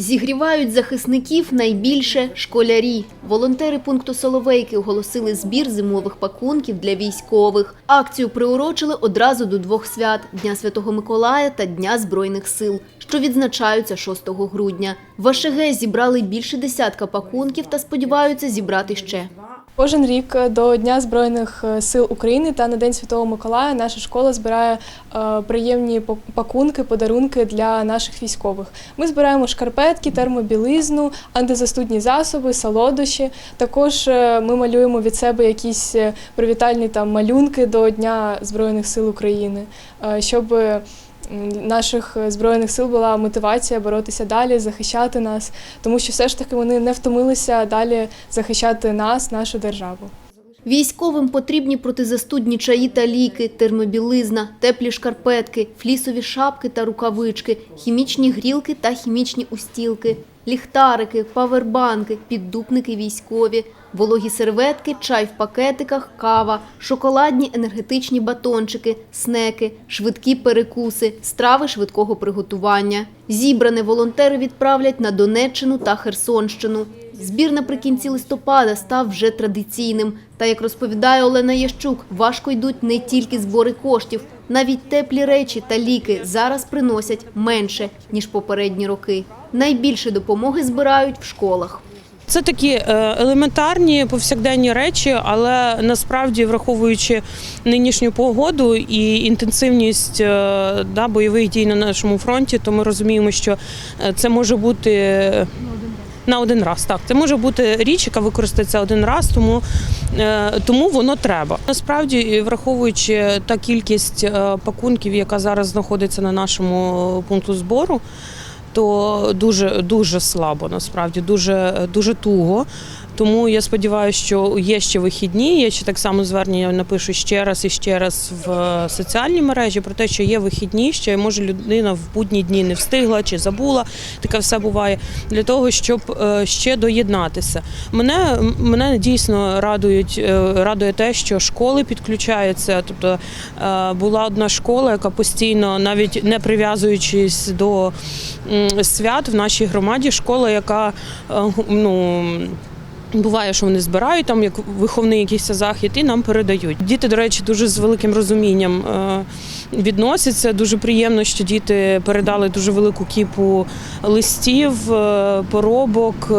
Зігрівають захисників найбільше школярі. Волонтери пункту Соловейки оголосили збір зимових пакунків для військових. Акцію приурочили одразу до двох свят – Дня Святого Миколая та Дня Збройних сил, що відзначаються 6 грудня. В АШГ зібрали більше десятка пакунків та сподіваються зібрати ще. Кожен рік до Дня Збройних е, сил України та на День Святого Миколая наша школа збирає е, приємні пак- пакунки, подарунки для наших військових. Ми збираємо шкарпетки, термобілизну, антизастудні засоби, солодощі. Також е, ми малюємо від себе якісь е, привітальні там малюнки до Дня Збройних сил України, е, щоб е, наших е, збройних сил була мотивація боротися далі, захищати нас, тому що все ж таки вони не втомилися далі захищати нас, нашу державу. Військовим потрібні протизастудні чаї та ліки, термобілизна, теплі шкарпетки, флісові шапки та рукавички, хімічні грілки та хімічні устілки, ліхтарики, павербанки, піддупники військові, вологі серветки, чай в пакетиках, кава, шоколадні енергетичні батончики, снеки, швидкі перекуси, страви швидкого приготування. Зібране волонтери відправлять на Донеччину та Херсонщину. Збір наприкінці листопада став вже традиційним. Та, як розповідає Олена Ящук, важко йдуть не тільки збори коштів. Навіть теплі речі та ліки зараз приносять менше, ніж попередні роки. Найбільше допомоги збирають в школах. Це такі е, елементарні повсякденні речі, але насправді, враховуючи нинішню погоду і інтенсивність е, да, бойових дій на нашому фронті, то ми розуміємо, що е, це може бути. На один раз так це може бути річ, яка використається один раз, тому, е, тому воно треба. Насправді, враховуючи та кількість е, пакунків, яка зараз знаходиться на нашому пункту збору, то дуже дуже слабо, насправді дуже дуже туго. Тому я сподіваюся, що є ще вихідні. Я ще так само звернення напишу ще раз і ще раз в е, соціальній мережі про те, що є вихідні, що може людина в будні дні не встигла чи забула. Таке все буває для того, щоб е, ще доєднатися. Мене мене дійсно радують, е, радує те, що школи підключаються. Тобто була одна школа, яка постійно, навіть не прив'язуючись до свят в нашій громаді, школа, яка е, ну. Буває, що вони збирають там як виховний якийсь захід і нам передають. Діти, до речі, дуже з великим розумінням е, відносяться. Дуже приємно, що діти передали дуже велику кіпу листів, е, поробок.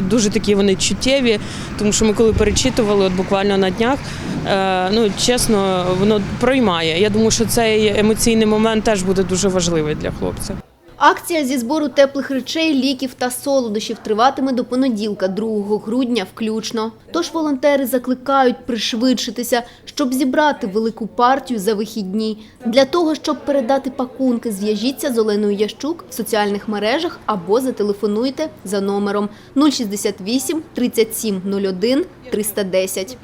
Дуже такі вони чуттєві, тому що ми коли перечитували от буквально на днях, ну чесно, воно проймає. Я думаю, що цей емоційний момент теж буде дуже важливий для хлопців. Акція зі збору теплих речей, ліків та солодощів триватиме до понеділка, 2 грудня включно. Тож волонтери закликають пришвидшитися, щоб зібрати велику партію за вихідні. Для того, щоб передати пакунки, зв'яжіться з Оленою Ящук в соціальних мережах або зателефонуйте за номером 068 37 01 310.